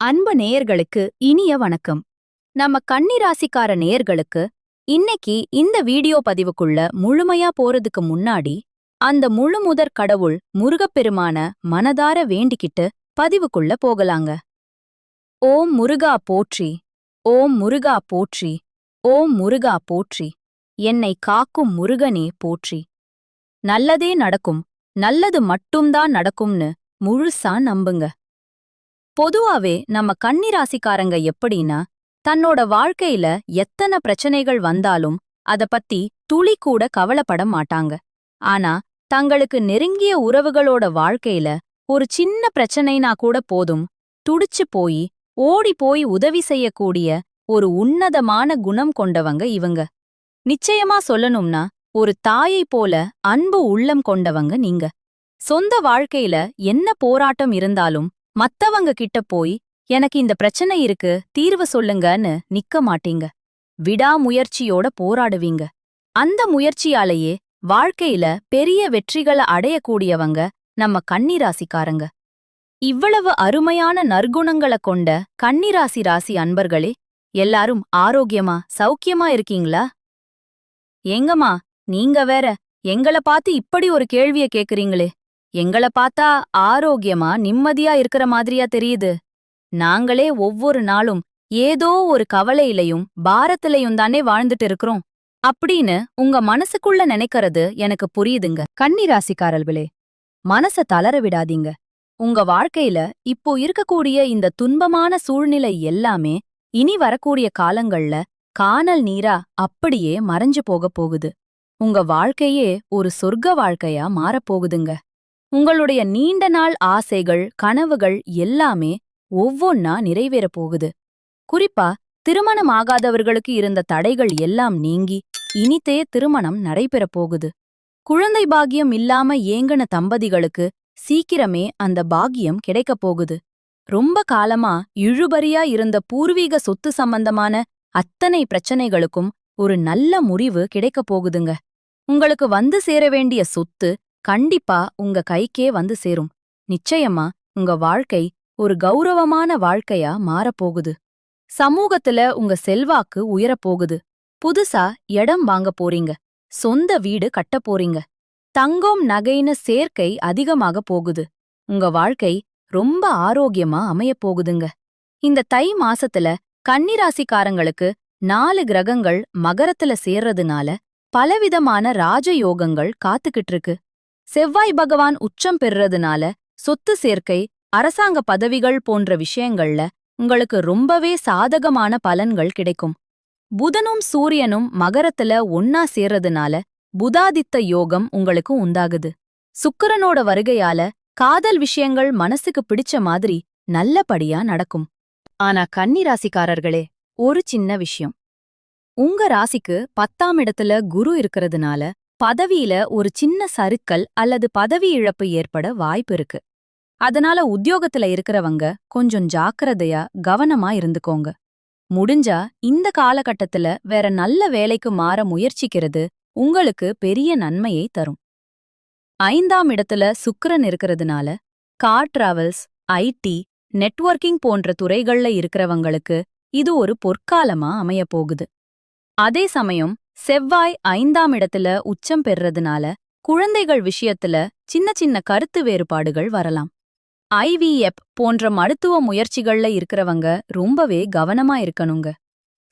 அன்பு நேயர்களுக்கு இனிய வணக்கம். நம்ம கன்னிராசிக்கார நேயர்களுக்கு இன்னைக்கு இந்த வீடியோ பதிவுக்குள்ள முழுமையா போறதுக்கு முன்னாடி அந்த முழுமுதற் கடவுள் முருகப்பெருமான மனதார வேண்டிக்கிட்டு பதிவுக்குள்ள போகலாங்க. ஓம் முருகா போற்றி ஓம் முருகா போற்றி ஓம் முருகா போற்றி என்னை காக்கும் முருகனே போற்றி. நல்லதே நடக்கும் நல்லது மட்டும்தான் நடக்கும்னு முழுசா நம்புங்க. பொதுவாவே நம்ம கன்னிராசிக்காரங்க எப்படின்னா தன்னோட வாழ்க்கையில எத்தனை பிரச்சனைகள் வந்தாலும் அத பத்தி துளி கூட கவலைப்பட மாட்டாங்க. ஆனா தங்களுக்கு நெருங்கிய உறவுகளோட வாழ்க்கையில ஒரு சின்ன பிரச்சனைனா கூட போதும். துடிச்சு போய் ஓடி போய் உதவி செய்யக்கூடிய ஒரு உன்னதமான குணம் கொண்டவங்க இவங்க. நிச்சயமா சொல்லணும்னா ஒரு தாயை போல அன்பு உள்ளம் கொண்டவங்க நீங்க. சொந்த வாழ்க்கையில என்ன போராட்டம் இருந்தாலும் மத்தவங்க கிட்ட போய் எனக்கு இந்த பிரச்சனை இருக்கு தீர்வு சொல்லுங்கன்னு நிக்க மாட்டீங்க. விடாமுயற்சியோட போராடுவீங்க. அந்த முயற்சியாலேயே வாழ்க்கையில பெரிய வெற்றிகளை அடையக்கூடியவங்க நம்ம கன்னிராசிக்காரங்க. இவ்வளவு அருமையான நற்குணங்கள கொண்ட கன்னிராசி ராசி அன்பர்களே எல்லாரும் ஆரோக்கியமா சௌக்கியமா இருக்கீங்களா? ஏங்கம்மா நீங்க வேற எங்கள பார்த்து இப்படி ஒரு கேள்விய கேக்குறீங்களே. எங்கள பார்த்தா ஆரோக்கியமா நிம்மதியா இருக்கிற மாதிரியா தெரியுது. நாங்களே ஒவ்வொரு நாளும் ஏதோ ஒரு கவலையிலையும் பாரத்திலையும் தானே வாழ்ந்துட்டு இருக்கிறோம். அப்படின்னு உங்க மனசுக்குள்ள நினைக்கறது எனக்கு புரியுதுங்க. கன்னிராசிக்காரர்களே மனச தளர விடாதீங்க. உங்க வாழ்க்கையில இப்போ இருக்கக்கூடிய இந்த துன்பமான சூழ்நிலை எல்லாமே இனி வரக்கூடிய காலங்கள்ல கானல் நீரா அப்படியே மறைஞ்சு போகப் போகுது. உங்க வாழ்க்கையே ஒரு சொர்க்க வாழ்க்கையா மாறப்போகுதுங்க உங்களுடைய நீண்ட நாள் ஆசைகள் கனவுகள் எல்லாமே ஒவ்வொன்னா நிறைவேறப் போகுது. குறிப்பா திருமணம் ஆகாதவர்களுக்கு இருந்த தடைகள் எல்லாம் நீங்கி இனித்தே திருமணம் நடைபெறப் போகுது. குழந்தை பாக்கியம் இல்லாம ஏங்கன தம்பதிகளுக்கு சீக்கிரமே அந்த பாக்கியம் கிடைக்கப் போகுது. ரொம்ப காலமா இழுபறியா இருந்த பூர்வீக சொத்து சம்பந்தமான அத்தனை பிரச்சனைகளுக்கும் ஒரு நல்ல முறிவு கிடைக்கப் போகுதுங்க. உங்களுக்கு வந்து சேர வேண்டிய சொத்து கண்டிப்பா உங்க கைக்கே வந்து சேரும். நிச்சயமா உங்க வாழ்க்கை ஒரு கௌரவமான வாழ்க்கையா மாறப்போகுது. சமூகத்துல உங்க செல்வாக்கு உயரப்போகுது. புதுசா இடம் வாங்க போறீங்க. சொந்த வீடு கட்டப் போறீங்க. தங்கம் நகைன்னு சேர்க்கை அதிகமாக போகுது. உங்க வாழ்க்கை ரொம்ப ஆரோக்கியமா அமையப் போகுதுங்க. இந்த தை மாசத்துல கன்னிராசிக்காரங்களுக்கு நாலு கிரகங்கள் மகரத்துல சேர்றதுனால பலவிதமான ராஜயோகங்கள் காத்துக்கிட்டு இருக்கு. செவ்வாய் பகவான் உச்சம் பெறுறதுனால சொத்து சேர்க்கை அரசாங்க பதவிகள் போன்ற விஷயங்கள்ல உங்களுக்கு ரொம்பவே சாதகமான பலன்கள் கிடைக்கும். புதனும் சூரியனும் மகரத்துல ஒன்னா சேர்றதுனால புதாதித்த யோகம் உங்களுக்கு உண்டாகுது. சுக்கிரனோட வருகையால காதல் விஷயங்கள் மனசுக்கு பிடிச்ச மாதிரி நல்லபடியா நடக்கும். ஆனா கன்னி ராசிக்காரர்களே ஒரு சின்ன விஷயம். உங்க ராசிக்கு பத்தாம் இடத்துல குரு இருக்கறதுனால பதவியில ஒரு சின்ன சறுக்கல் அல்லது பதவி இழப்பு ஏற்பட வாய்ப்பு இருக்கு. அதனால உத்தியோகத்துல இருக்கிறவங்க கொஞ்சம் ஜாக்கிரதையா கவனமா இருந்துக்கோங்க. முடிஞ்சா இந்த காலகட்டத்துல வேற நல்ல வேலைக்கு மாற முயற்சிக்கிறது உங்களுக்கு பெரிய நன்மையை தரும். ஐந்தாம் இடத்துல சுக்கரன் இருக்கிறதுனால கார் டிராவல்ஸ் ஐடி நெட்வொர்க்கிங் போன்ற துறைகள்ல இருக்கிறவங்களுக்கு இது ஒரு பொற்காலமா அமையப் போகுது. அதே சமயம் செவ்வாய் ஐந்தாம் இடத்துல உச்சம் பெறுறதுனால குழந்தைகள் விஷயத்துல சின்ன சின்ன கருத்து வேறுபாடுகள் வரலாம். ஐவிஎப் போன்ற மருத்துவ முயற்சிகள்ல இருக்கிறவங்க ரொம்பவே கவனமா இருக்கணுங்க.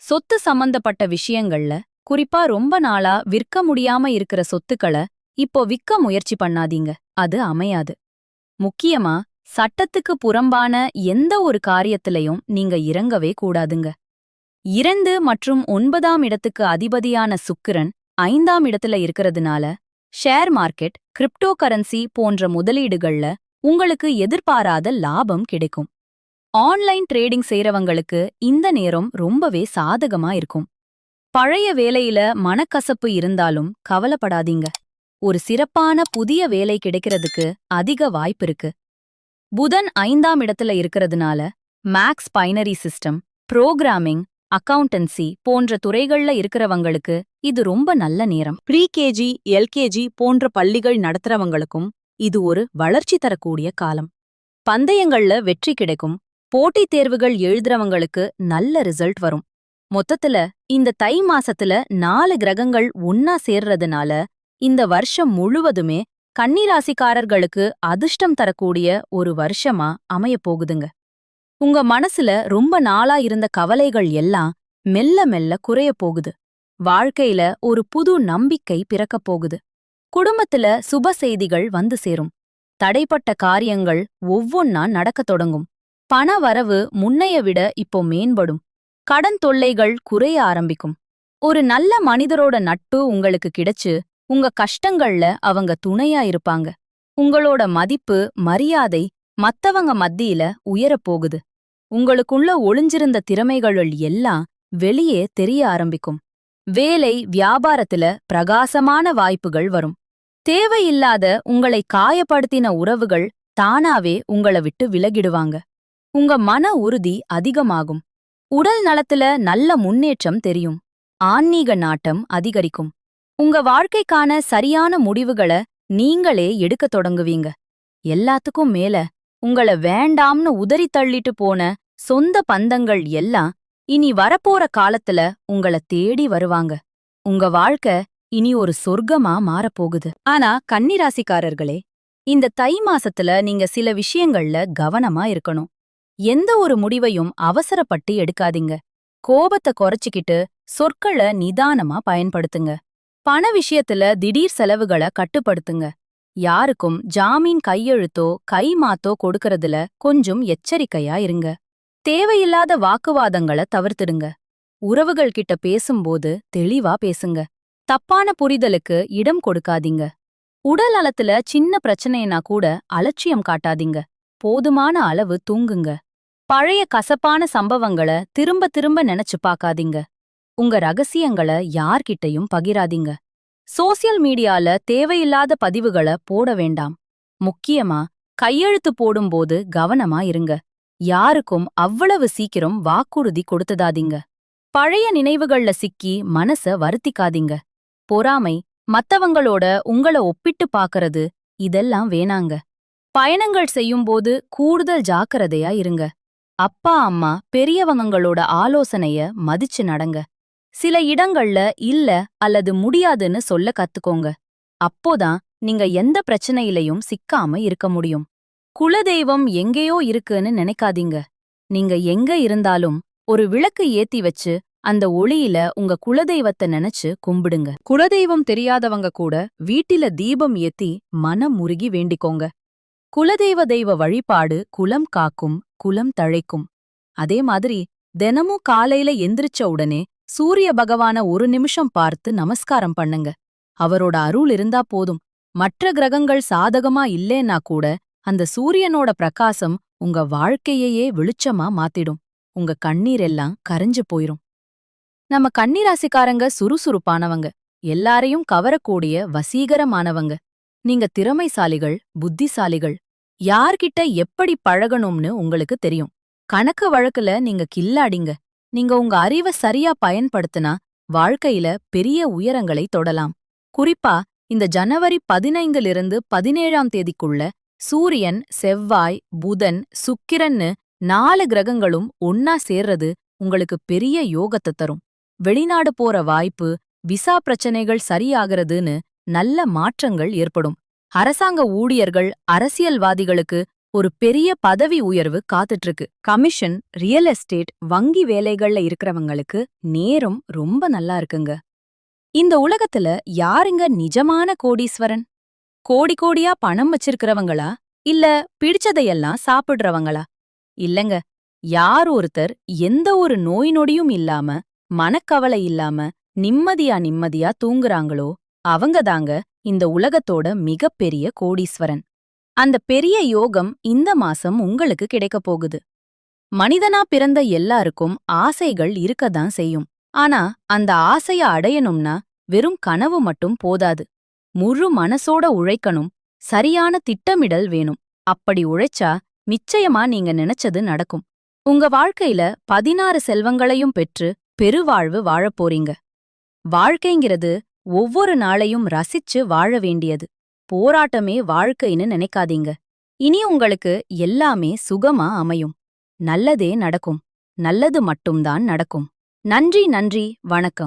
சொத்து சம்பந்தப்பட்ட விஷயங்கள்ல குறிப்பா ரொம்ப நாளா விற்க முடியாம இருக்கிற சொத்துக்களை இப்போ விற்க முயற்சி பண்ணாதீங்க. அது அமையாது. முக்கியமா சட்டத்துக்கு புறம்பான எந்த ஒரு காரியத்திலையும் நீங்க இறங்கவே கூடாதுங்க. இரண்டு மற்றும் ஒன்பதாம் இடத்துக்கு அதிபதியான சுக்கிரன் ஐந்தாம் இடத்துல இருக்கிறதுனால ஷேர் மார்க்கெட் கிரிப்டோ கரன்சி போன்ற முதலீடுகள்ல உங்களுக்கு எதிர்பாராத லாபம் கிடைக்கும். ஆன்லைன் ட்ரேடிங் செய்றவங்களுக்கு இந்த நேரம் ரொம்பவே சாதகமா இருக்கும். பழைய வேலையில மனக்கசப்பு இருந்தாலும் கவலைப்படாதீங்க. ஒரு சிறப்பான புதிய வேலை கிடைக்கிறதுக்கு அதிக வாய்ப்பிருக்கு புதன் ஐந்தாம் இடத்துல இருக்கிறதுனால maths binary system programming accountancy போன்ற துறைகள்ல இருக்கிறவங்களுக்கு இது ரொம்ப நல்ல நேரம். ப்ரீ கேஜி எல்கேஜி போன்ற பள்ளிகள் நடத்துறவங்களுக்கும் இது ஒரு வளர்ச்சி தரக்கூடிய காலம். பந்தயங்கள்ல வெற்றி கிடைக்கும். போட்டித் தேர்வுகள் எழுதுறவங்களுக்கு நல்ல ரிசல்ட் வரும். மொத்தத்துல இந்த தை மாசத்துல நாலு கிரகங்கள் ஒன்னா சேர்றதுனால இந்த வருஷம் முழுவதுமே கன்னிராசிக்காரர்களுக்கு அதிர்ஷ்டம் தரக்கூடிய ஒரு வருஷமா அமையப் போகுதுங்க. உங்க மனசுல ரொம்ப நாளா இருந்த கவலைகள் எல்லாம் மெல்ல மெல்ல குறையப் போகுது. வாழ்க்கையில ஒரு புது நம்பிக்கை பிறக்கப் போகுது. குடும்பத்துல சுப செய்திகள் வந்து சேரும். தடைப்பட்ட காரியங்கள் ஒவ்வொன்னா நடக்கத் தொடங்கும். பண வரவு முன்னைய விட இப்போ மேம்படும். கடன் தொல்லைகள் குறைய ஆரம்பிக்கும். ஒரு நல்ல மனிதரோட நட்பு உங்களுக்கு கிடைச்சு உங்க கஷ்டங்கள்ல அவங்க துணையா இருப்பாங்க. உங்களோட மதிப்பு மரியாதை மத்தவங்க மத்தியில உயரப் போகுது. உங்களுக்குள்ள ஒளிஞ்சிருந்த திறமைகள் எல்லாம் வெளியே தெரிய ஆரம்பிக்கும். வேலை வியாபாரத்துல பிரகாசமான வாய்ப்புகள் வரும். தேவையில்லாத உங்களை காயப்படுத்தின உறவுகள் தானாவே உங்கள விட்டு விலகிடுவாங்க. உங்க மன உறுதி அதிகமாகும். உடல் நலத்துல நல்ல முன்னேற்றம் தெரியும். ஆன்மீக நாட்டம் அதிகரிக்கும். உங்க வாழ்க்கைக்கான சரியான முடிவுகளை நீங்களே எடுக்கத் தொடங்குவீங்க. எல்லாத்துக்கும் மேல உங்கள வேண்டாம்னு உதறி தள்ளிட்டு போன சொந்த பந்தங்கள் எல்லாம் இனி வரப்போற காலத்துல உங்கள தேடி வருவாங்க. உங்க வாழ்க்கை இனி ஒரு சொர்க்கமா மாறப்போகுது. ஆனா கன்னிராசிக்காரர்களே இந்த தை மாசத்துல நீங்க சில விஷயங்கள்ல கவனமா இருக்கணும். எந்த ஒரு முடிவையும் அவசரப்பட்டு எடுக்காதீங்க. கோபத்தை குறைச்சிக்கிட்டு சொற்கள நிதானமா பயன்படுத்துங்க. பண விஷயத்துல திடீர் செலவுகளை கட்டுப்படுத்துங்க. யாருக்கும் ஜாமீன் கையெழுத்தோ கை மாத்தோ கொடுக்கறதுல கொஞ்சம் எச்சரிக்கையா இருங்க. தேவையில்லாத வாக்குவாதங்கள தவிர்த்திடுங்க. உறவுகள் கிட்ட பேசும்போது தெளிவா பேசுங்க. தப்பான புரிதலுக்கு இடம் கொடுக்காதீங்க. உடல் நலத்துல சின்ன பிரச்சனைனா கூட அலட்சியம் காட்டாதீங்க. போதுமான அளவு தூங்குங்க. பழைய கசப்பான சம்பவங்கள திரும்ப திரும்ப நினைச்சு பார்க்காதீங்க உங்க ரகசியங்கள யார்கிட்டயும் பகிராதீங்க. சோசியல் மீடியால தேவையில்லாத பதிவுகள போட வேண்டாம். முக்கியமா கையெழுத்து போடும்போது கவனமா இருங்க. யாருக்கும் அவ்வளவு சீக்கிரம் வாக்குறுதி கொடுத்துதாதீங்க. பழைய நினைவுகள்ல சிக்கி மனச வருத்திக்காதீங்க. பொறாமை மத்தவங்களோட உங்கள ஒப்பிட்டு பாக்கறது இதெல்லாம் வேணாங்க. பயணங்கள் செய்யும்போது கூடுதல் ஜாக்கிரதையா இருங்க. அப்பா அம்மா பெரியவங்களோட ஆலோசனைய மதிச்சு நடங்க. சில இடங்கள்ல இல்ல அல்லது முடியாதுன்னு சொல்ல கத்துக்கோங்க. அப்போதான் நீங்க எந்த பிரச்சனையிலையும் சிக்காம இருக்க முடியும். குலதெய்வம் எங்கேயோ இருக்குன்னு நினைக்காதீங்க. நீங்க எங்க இருந்தாலும் ஒரு விளக்கு ஏத்தி வச்சு அந்த ஒளியில உங்க குலதெய்வத்தை நினைச்சு கும்பிடுங்க. குலதெய்வம் தெரியாதவங்க கூட வீட்டில தீபம் ஏத்தி மனம் முருகி வேண்டிக்கோங்க. குலதெய்வ தெய்வ வழிபாடு குலம் காக்கும் குலம் தழைக்கும். அதே மாதிரி தினமும் காலையில எந்திரிச்ச உடனே சூரிய பகவான ஒரு நிமிஷம் பார்த்து நமஸ்காரம் பண்ணுங்க. அவரோட அருள் இருந்தா போதும். மற்ற கிரகங்கள் சாதகமா இல்லேன்னா கூட அந்த சூரியனோட பிரகாசம் உங்க வாழ்க்கையையே வெளிச்சமா மாத்திடும். உங்க கண்ணீர் எல்லாம் கரைஞ்சு போயிரும். நம்ம கண்ணீராசிக்காரங்க சுறுசுறுப்பானவங்க. எல்லாரையும் கவரக்கூடிய வசீகரமானவங்க. நீங்க திறமைசாலிகள் புத்திசாலிகள். யார்கிட்ட எப்படி பழகணும்னு உங்களுக்கு தெரியும். கணக்கு வழக்குல நீங்க கில்லாடிங்க. நீங்க உங்க அறிவை சரியா பயன்படுத்தினா வாழ்க்கையில பெரிய உயரங்களை தொடலாம். குறிப்பா இந்த ஜனவரி பதினைந்திலிருந்து பதினேழாம் தேதிக்குள்ள சூரியன் செவ்வாய் புதன் சுக்கிரன்னு நாலு கிரகங்களும் ஒன்னா சேர்றது உங்களுக்கு பெரிய யோகத்தை தரும். வெளிநாடு போற வாய்ப்பு விசா பிரச்சனைகள் சரியாகிறதுன்னு நல்ல மாற்றங்கள் ஏற்படும். அரசாங்க ஊழியர்கள் அரசியல்வாதிகளுக்கு ஒரு பெரிய பதவி உயர்வு காத்துட்டு கமிஷன் ரியல் எஸ்டேட் வங்கி வேலைகள்ல இருக்கிறவங்களுக்கு நேரம் ரொம்ப நல்லா இருக்குங்க. இந்த உலகத்துல யாருங்க நிஜமான கோடீஸ்வரன்? கோடி கோடியா பணம் வச்சிருக்கிறவங்களா? இல்ல பிடிச்சதையெல்லாம் சாப்பிடுறவங்களா? இல்லங்க யார் ஒருத்தர் எந்த ஒரு நோய் நொடியும் இல்லாம மனக்கவலை இல்லாம நிம்மதியா நிம்மதியா தூங்குறாங்களோ அவங்கதாங்க இந்த உலகத்தோட மிகப்பெரிய கோடீஸ்வரன். அந்த பெரிய யோகம் இந்த மாசம் உங்களுக்கு கிடைக்கப் போகுது. மனிதனா பிறந்த எல்லாருக்கும் ஆசைகள் இருக்கதான் செய்யும். ஆனா அந்த ஆசைய அடையணும்னா வெறும் கனவு மட்டும் போதாது. முழு மனசோட உழைக்கணும். சரியான திட்டமிடல் வேணும். அப்படி உழைச்சா நிச்சயமா நீங்க நினைச்சது நடக்கும். உங்க வாழ்க்கையில பதினாறு செல்வங்களையும் பெற்று பெருவாழ்வு வாழப் போறீங்க. வாழ்க்கைங்கிறது ஒவ்வொரு நாளையும் ரசிச்சு வாழ வேண்டியது. போராட்டமே வாழ்க்கைன்னு நினைக்காதீங்க. இனி உங்களுக்கு எல்லாமே சுகமா அமையும். நல்லதே நடக்கும். நல்லது மட்டும்தான் நடக்கும். நன்றி நன்றி. வணக்கம்.